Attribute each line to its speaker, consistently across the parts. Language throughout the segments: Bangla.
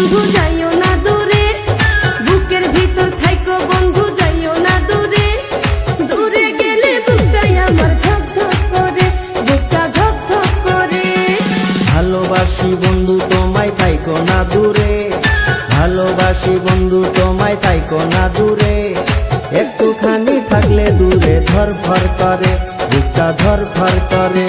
Speaker 1: বন্ধু, যাইও না দূরে। বুকের ভিতর থাইকো বন্ধু, যাইও না দূরে। দূরে গেলে বুকটাই আমার ধক ধক করে বুকটা ধক ধক
Speaker 2: ভালোবাসি বন্ধু, তোমায় তাইকো না দূরে। ভালোবাসি বন্ধু, তোমায় তাইকো না দূরে। একটুখানি থাকলে দূরে ধরফর করে।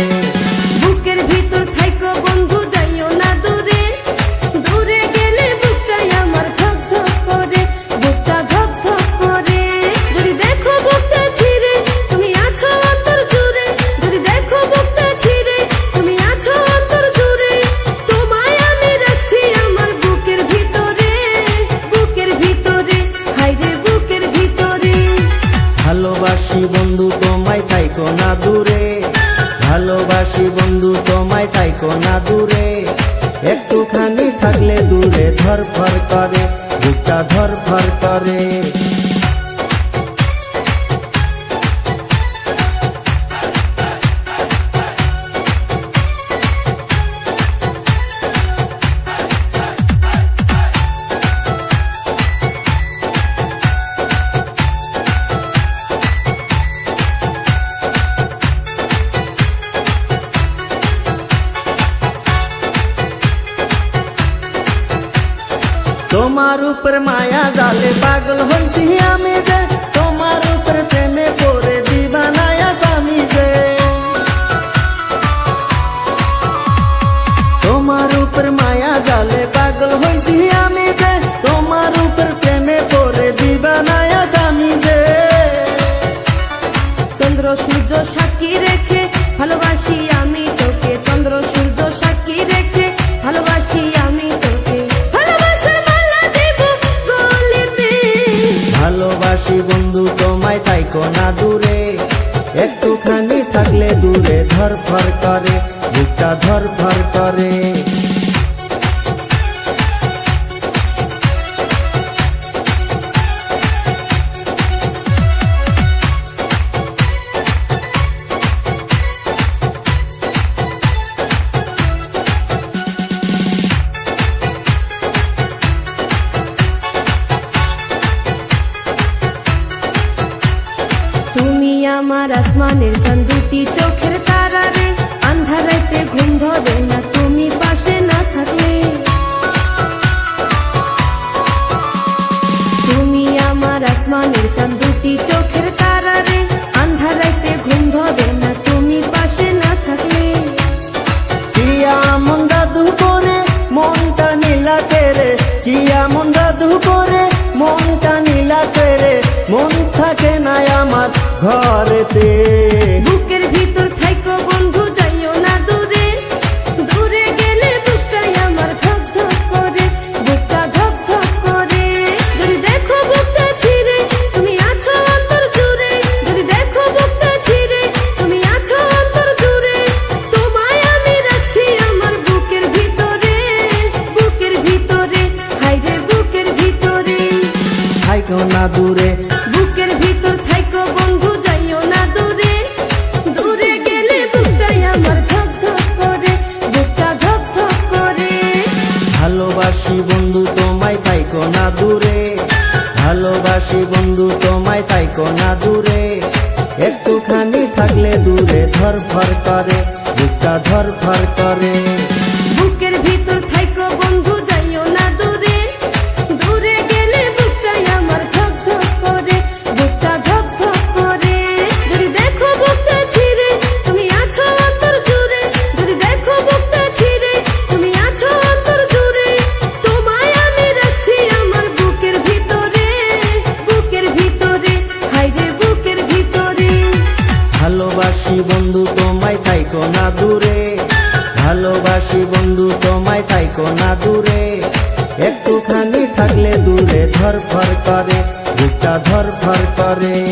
Speaker 2: তাইকো না দূরে। একটুখানি থাকলে দূরে ধরফর করে বুকটা ধরফর করে। তোমার উপর মায়া জালে পাগল হইছি আমি যে তোমার উপর প্রেমে পড়ে দিবানায়া
Speaker 1: danado আমার আসমানের চাঁদ দুটি চোখের তারা রে আন্ধারাইতে ঘুম ধরে না, তুমি পাশে না থাকলে। তুমি আমার আসমানের চাঁদ দুটি চোখের তারা রে আন্ধারাইতে ঘুম ধরে না, তুমি পাশে না থাকলে।
Speaker 2: কিয়া মন দাদু করে, মনটা নীলা তেরে। কিয়া মন দাদু করে, মনটা নীলা তেরে। মন থাকে না আমার ঘরেতে
Speaker 1: দূরে ধরফর করে বুকটা ধরফর করে।
Speaker 2: ভালোবাসি বন্ধু, তোমায় থাইকো না দূরে। ভালোবাসি বন্ধু, তোমায় থাইকো না দূরে। একটুখানি থাকলে দূরে ধরফর করে, বুকটা ধরফর করে।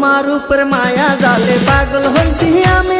Speaker 2: তোমার উপর মায়া জালে পাগল হইছি আমি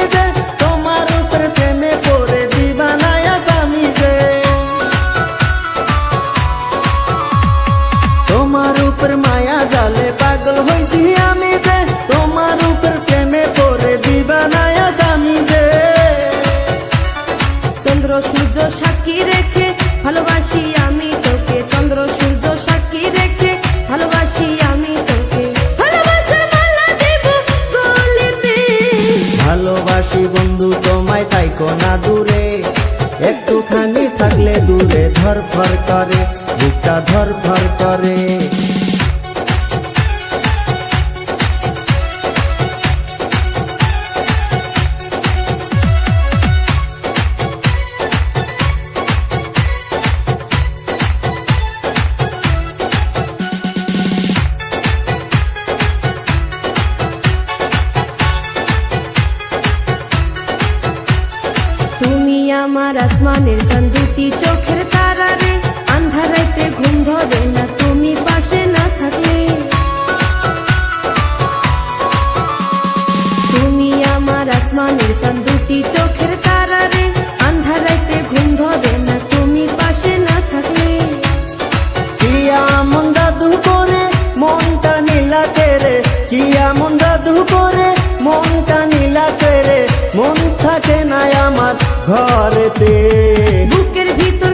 Speaker 2: করে বুকটা ধরফর করে।
Speaker 1: তুমি আমার আসমানের চাঁদ দুটি চোখের তারা রে আন্ধারাইতে ঘুম ধরে না তুমি পাশে না থাকলে। তুমি আমার আসমানের চাঁদ দুটি চোখের তারা আন্ধারাইতে ঘুম ধরে না তুমি পাশে না থাকলে।
Speaker 2: কিয়া মন দাদু করে মনটা নীলা তেরে কিয়া মন দাদু করে মনটা মন থাকে না আমার ঘরেতে।
Speaker 1: বুকের ভিতর